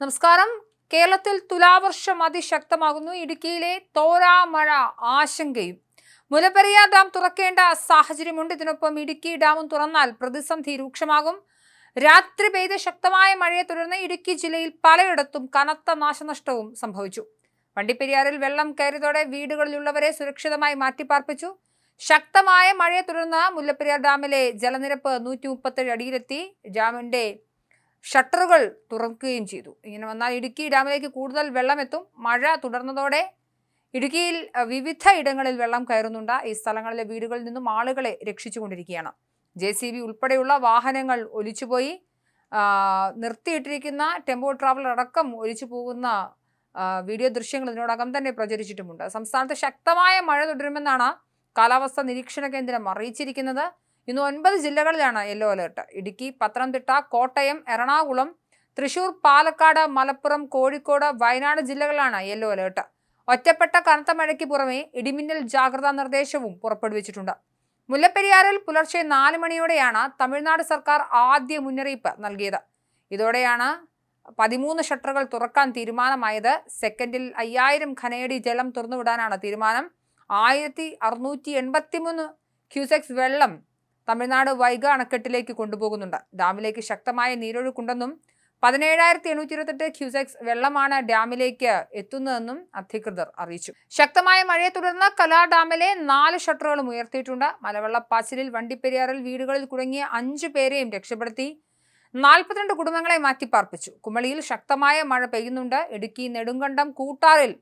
നമസ്കാരം. കേരളത്തിൽ തുലാവർഷം അതിശക്തമാകുന്നു. ഇടുക്കിയിലെ തോരാമഴ ആശങ്കയും. മുലപ്പെരിയാർ ഡാം തുറക്കേണ്ട സാഹചര്യമുണ്ട്. ഇതിനൊപ്പം ഇടുക്കി ഡാമും തുറന്നാൽ പ്രതിസന്ധി രൂക്ഷമാകും. രാത്രി പെയ്ത ശക്തമായ മഴയെ തുടർന്ന് ഇടുക്കി ജില്ലയിൽ പലയിടത്തും കനത്ത നാശനഷ്ടവും സംഭവിച്ചു. വണ്ടിപ്പെരിയാറിൽ വെള്ളം കയറിയതോടെ വീടുകളിലുള്ളവരെ സുരക്ഷിതമായി മാറ്റിപ്പാർപ്പിച്ചു. ശക്തമായ മഴയെ തുടർന്ന് മുല്ലപ്പെരിയാർ ഡാമിലെ ജലനിരപ്പ് നൂറ്റി മുപ്പത്തേഴ് അടിയിലെത്തി. ഡാമിന്റെ ഷട്ടറുകൾ തുറക്കുകയും ചെയ്തു. ഇങ്ങനെ വന്നാൽ ഇടുക്കി ഡാമിലേക്ക് കൂടുതൽ വെള്ളമെത്തും. മഴ തുടർന്നതോടെ ഇടുക്കിയിൽ വിവിധ ഇടങ്ങളിൽ വെള്ളം കയറുന്നുണ്ട്. ഈ സ്ഥലങ്ങളിലെ വീടുകളിൽ നിന്നും ആളുകളെ രക്ഷിച്ചുകൊണ്ടിരിക്കുകയാണ്. ജെ സി ബി ഉൾപ്പെടെയുള്ള വാഹനങ്ങൾ ഒലിച്ചുപോയി. നിർത്തിയിട്ടിരിക്കുന്ന ടെമ്പോ ട്രാവലർ അടക്കം ഒലിച്ചു പോകുന്ന വീഡിയോ ദൃശ്യങ്ങൾ ഇതിനോടകം തന്നെ പ്രചരിച്ചിട്ടുമുണ്ട്. സംസ്ഥാനത്ത് ശക്തമായ മഴ തുടരുമെന്നാണ് കാലാവസ്ഥാ നിരീക്ഷണ കേന്ദ്രം അറിയിച്ചിരിക്കുന്നത്. ഇന്ന് ഒൻപത് ജില്ലകളിലാണ് യെല്ലോ അലേർട്ട്. ഇടുക്കി പത്തനംതിട്ട കോട്ടയം എറണാകുളം തൃശൂർ പാലക്കാട് മലപ്പുറം കോഴിക്കോട് വയനാട് ജില്ലകളിലാണ് യെല്ലോ അലേർട്ട്. ഒറ്റപ്പെട്ട കനത്ത മഴയ്ക്ക് പുറമെ ഇടിമിന്നൽ ജാഗ്രതാ നിർദ്ദേശവും പുറപ്പെടുവിച്ചിട്ടുണ്ട്. മുല്ലപ്പെരിയാറിൽ പുലർച്ചെ നാല് മണിയോടെയാണ് തമിഴ്നാട് സർക്കാർ ആദ്യ മുന്നറിയിപ്പ് നൽകിയത്. ഇതോടെയാണ് പതിമൂന്ന് ഷട്ടറുകൾ തുറക്കാൻ തീരുമാനമായത്. സെക്കൻഡിൽ അയ്യായിരം ഖനയടി ജലം തുറന്നുവിടാനാണ് തീരുമാനം. ആയിരത്തി അറുന്നൂറ്റി എൺപത്തിമൂന്ന് ക്യൂസെക്സ് വെള്ളം തമിഴ്നാട് വൈഗ അണക്കെട്ടിലേക്ക് കൊണ്ടുപോകുന്നുണ്ട്. ഡാമിലേക്ക് ശക്തമായ നീരൊഴുക്കുണ്ടെന്നും പതിനേഴായിരത്തി എണ്ണൂറ്റി ഇരുപത്തെട്ട് ക്യൂസെക്സ് വെള്ളമാണ് ഡാമിലേക്ക് എത്തുന്നതെന്നും അധികൃതർ അറിയിച്ചു. ശക്തമായ മഴയെ തുടർന്ന് കലാ ഡാമിലെ നാല് ഷട്ടറുകളും ഉയർത്തിയിട്ടുണ്ട്. മലവെള്ളപ്പാച്ചിലിൽ വണ്ടിപ്പെരിയാറിൽ വീടുകളിൽ കുടുങ്ങിയ അഞ്ചു പേരെയും രക്ഷപ്പെടുത്തി നാൽപ്പത്തിരണ്ട് കുടുംബങ്ങളെ മാറ്റിപ്പാർപ്പിച്ചു. കുമളിയിൽ ശക്തമായ മഴ പെയ്യുന്നുണ്ട്. ഇടുക്കി നെടുങ്കണ്ടം കൂട്ടാറിൽ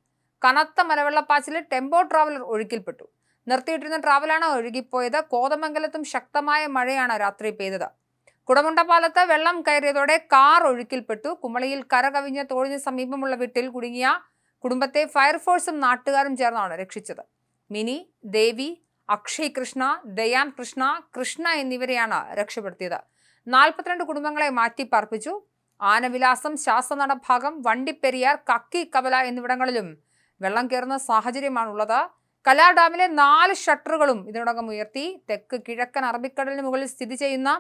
കനത്ത മലവെള്ളപ്പാച്ചിലിൽ ടെമ്പോ ട്രാവലർ ഒഴുക്കിൽപ്പെട്ടു. നിർത്തിയിട്ടിരുന്ന ട്രാവലാണ് ഒഴുകിപ്പോയത്? കോതമംഗലത്തും ശക്തമായ മഴയാണ് രാത്രി പെയ്തത്? കുടമുണ്ടപ്പാലത്ത് വെള്ളം കയറിയതോടെ കാർ ഒഴുക്കിൽപ്പെട്ടു. കുമളിയിൽ കരകവിഞ്ഞ തോടിന് സമീപമുള്ള വീട്ടിൽ കുടുങ്ങിയ കുടുംബത്തെ ഫയർഫോഴ്സും നാട്ടുകാരും ചേർന്നാണ് രക്ഷിച്ചത്. മിനി ദേവി അക്ഷയ് കൃഷ്ണ ദയാൻ കൃഷ്ണ കൃഷ്ണ എന്നിവരെയാണ് രക്ഷപ്പെടുത്തിയത്. നാൽപ്പത്തിരണ്ട് കുടുംബങ്ങളെ മാറ്റിപ്പാർപ്പിച്ചു ആനവിലാസം ശാസ്ത്രനട ഭാഗം വണ്ടിപ്പെരിയാർ കക്കി കവല എന്നിവിടങ്ങളിലും വെള്ളം കയറുന്ന സാഹചര്യമാണുള്ളത്. കലാ ഡാമിലെ നാല് ഷട്ടറുകളും ഇതിനോടകം ഉയർത്തി. തെക്ക് കിഴക്കൻ അറബിക്കടലിന് മുകളിൽ സ്ഥിതി ചെയ്യുന്ന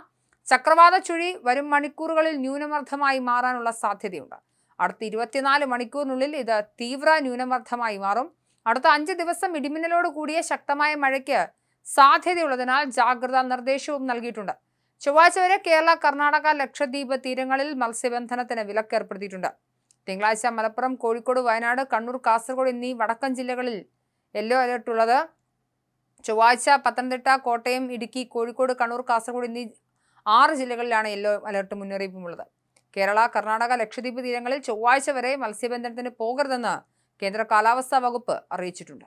ചക്രവാത ചുഴി വരും മണിക്കൂറുകളിൽ ന്യൂനമർദ്ദമായി മാറാനുള്ള സാധ്യതയുണ്ട്. അടുത്ത ഇരുപത്തിനാല് മണിക്കൂറിനുള്ളിൽ ഇത് തീവ്ര ന്യൂനമർദ്ദമായി മാറും. അടുത്ത അഞ്ച് ദിവസം ഇടിമിന്നലോട് കൂടിയ ശക്തമായ മഴയ്ക്ക് സാധ്യതയുള്ളതിനാൽ ജാഗ്രതാ നിർദ്ദേശവും നൽകിയിട്ടുണ്ട്. ചൊവ്വാഴ്ച വരെ കേരള കർണാടക ലക്ഷദ്വീപ് തീരങ്ങളിൽ മത്സ്യബന്ധനത്തിന് വിലക്കേർപ്പെടുത്തിയിട്ടുണ്ട്. തിങ്കളാഴ്ച മലപ്പുറം കോഴിക്കോട് വയനാട് കണ്ണൂർ കാസർഗോഡ് എന്നീ വടക്കൻ ജില്ലകളിൽ യെല്ലോ അലേർട്ട് ഉള്ളത് ചൊവ്വാഴ്ച പത്തനംതിട്ട കോട്ടയം ഇടുക്കി കോഴിക്കോട് കണ്ണൂർ കാസർഗോഡ് എന്നീ ആറ് ജില്ലകളിലാണ് യെല്ലോ അലേർട്ട് മുന്നറിയിപ്പുമുള്ളത്. കേരള കർണാടക ലക്ഷദ്വീപ് തീരങ്ങളിൽ ചൊവ്വാഴ്ച വരെ മത്സ്യബന്ധനത്തിന് പോകരുതെന്ന് കേന്ദ്ര കാലാവസ്ഥാ വകുപ്പ് അറിയിച്ചിട്ടുണ്ട്.